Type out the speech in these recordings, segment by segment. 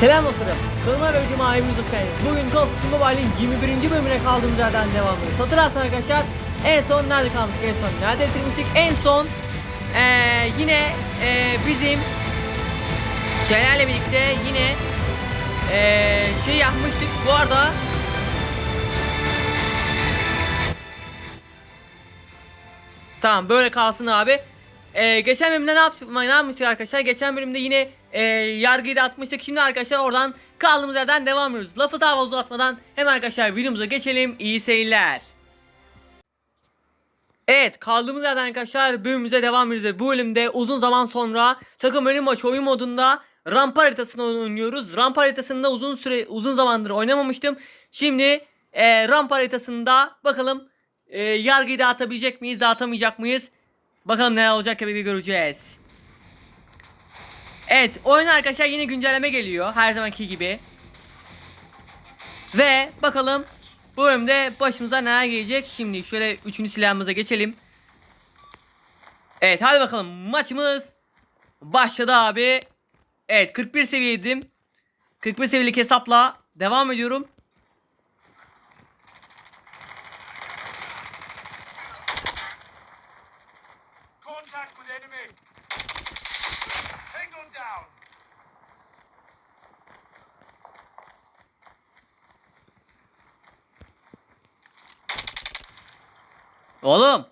Selam dostlarım. Videoma hepiniz hoş geldiniz. Bugün Duty Mobile'in 21. bölümüne kaldığımız yerden devam ediyoruz. Hatırlarsanız arkadaşlar en son nerede kalmıştık? En son nerede bitirmiştik? En son eee, yine eee, bizim şeylerle birlikte yine eee, şey yapmıştık. Bu arada Tamam böyle kalsın abi. Ee, geçen bölümde ne, yaptık, ne yapmıştık arkadaşlar? Geçen bölümde yine e, yargıyı da atmıştık. Şimdi arkadaşlar oradan kaldığımız yerden devam ediyoruz. Lafı daha uzatmadan hemen arkadaşlar videomuza geçelim. İyi seyirler. Evet kaldığımız yerden arkadaşlar bölümümüze devam ediyoruz. Bu bölümde uzun zaman sonra takım ölüm maçı oyun modunda rampa haritasını oynuyoruz. Rampa haritasında uzun süre uzun zamandır oynamamıştım. Şimdi e, rampa haritasında bakalım e, yargıyı dağıtabilecek miyiz dağıtamayacak mıyız? Bakalım ne olacak hep göreceğiz. Evet oyun arkadaşlar yine güncelleme geliyor her zamanki gibi. Ve bakalım bu bölümde başımıza neler gelecek. Şimdi şöyle üçüncü silahımıza geçelim. Evet hadi bakalım maçımız başladı abi. Evet 41 seviyeydim. 41 seviyelik hesapla devam ediyorum. Enemy. Tango down. Oğlum.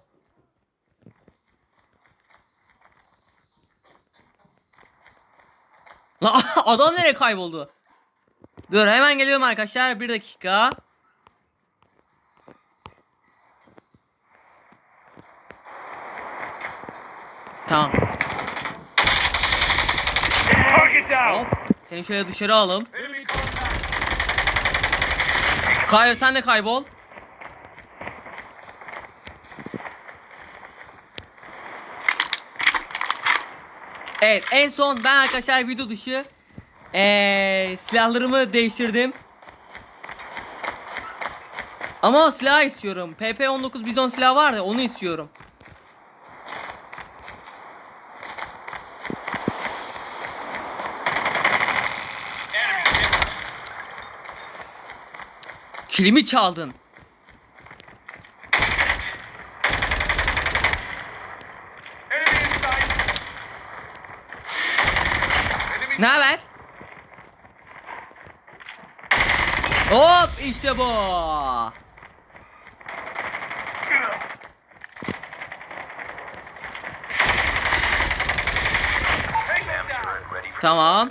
La adam nereye kayboldu? Dur hemen geliyorum arkadaşlar. Bir dakika. Tamam. Hop. Seni şöyle dışarı alalım. Kay sen de kaybol. Evet en son ben arkadaşlar video dışı eee silahlarımı değiştirdim. Ama silah istiyorum. PP19 bizon silah var da onu istiyorum. Enemy hit. Kilimi çaldın. Ne haber? Hop işte bu. Tamam.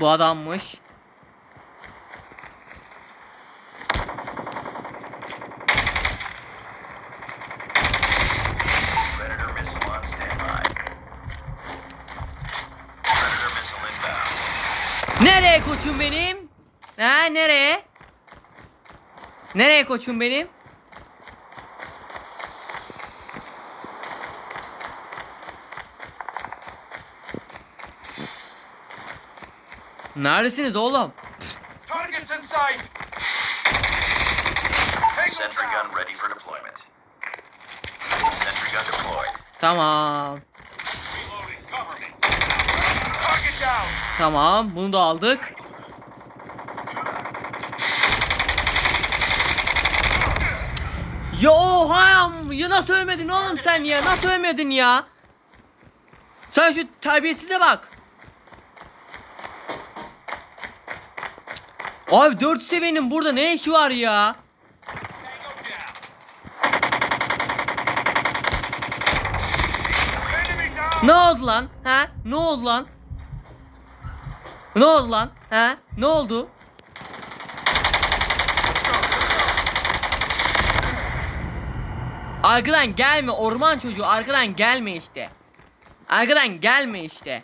Bu adammış. Nereye koçum benim? Ha nereye? Nereye koçum benim? Neredesiniz oğlum? Targets in sight. Sentry gun ready for deployment. Sentry gun deployed. Tamam. Tamam bunu da aldık. Ya oha ya nasıl ölmedin oğlum sen ya nasıl ölmedin ya? Sen şu terbiyesize bak. Abi 4 seviyenin burada ne işi var ya? Ne oldu lan? Ha? Ne oldu lan? Ne oldu lan? Ha? Ne oldu? Arkadan gelme orman çocuğu arkadan gelme işte. Arkadan gelme işte.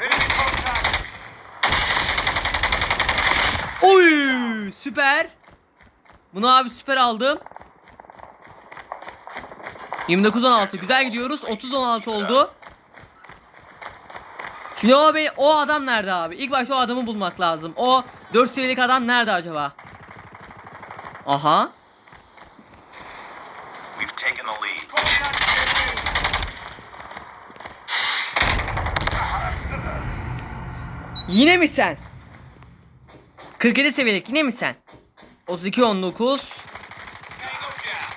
Enemy contact. Oy süper. Bunu abi süper aldım. 29 16 güzel gidiyoruz. 30 16 oldu. Şimdi o be, o adam nerede abi? İlk başta o adamı bulmak lazım. O 4 seviyelik adam nerede acaba? Aha. Yine mi sen? 47 seviyelik yine mi sen? 32 19 Tango down.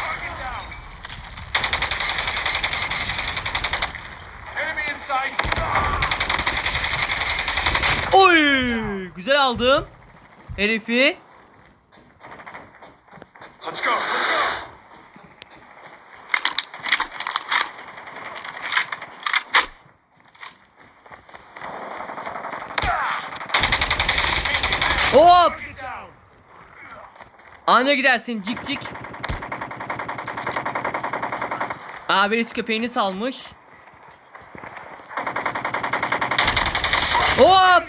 Target down. Enemy in sight. Oy! Güzel aldım. Herifi. Let's go. Let's go. Hop! Target down. Ana gidersin cik cik. Abi reis köpeğini salmış. Hop!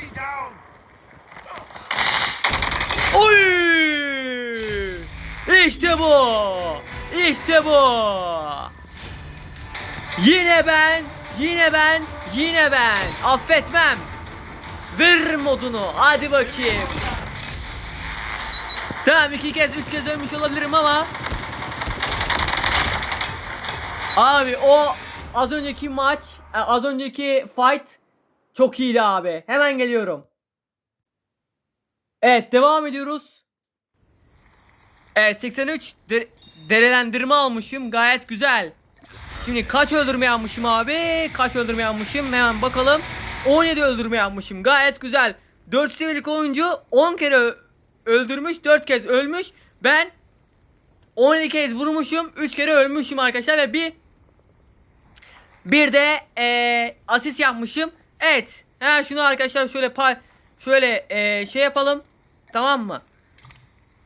Oy! İşte bu! İşte bu! Yine ben, yine ben, yine ben. Affetmem. Ver modunu. Hadi bakayım. Tamam iki kez, üç kez ölmüş olabilirim ama Abi o az önceki maç, e, az önceki fight çok iyiydi abi. Hemen geliyorum. Evet devam ediyoruz. Evet 83 de- derelendirme almışım gayet güzel. Şimdi kaç öldürme almışım abi? Kaç öldürme almışım? Hemen bakalım. 17 öldürme almışım gayet güzel. 4 seviyelik oyuncu 10 kere öldürmüş 4 kez ölmüş. Ben 17 kez vurmuşum 3 kere ölmüşüm arkadaşlar ve bir bir de eee asist yapmışım. Evet. Hemen şunu arkadaşlar şöyle pa şöyle eee, şey yapalım. Tamam mı?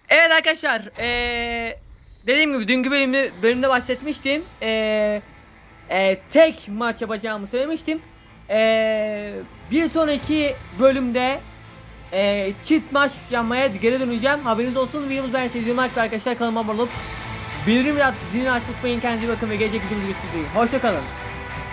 Evet arkadaşlar. eee, dediğim gibi dünkü bölümde bölümde bahsetmiştim. Eee, eee, tek maç yapacağımı söylemiştim. Eee, bir sonraki bölümde eee çift maç yapmaya geri döneceğim. Haberiniz olsun. Videomuz ben sizin arkadaşlar kanalıma abone olup bildirim zilini açmayı unutmayın. Kendinize bakın ve gelecek videomuzda görüşmek üzere. Hoşçakalın.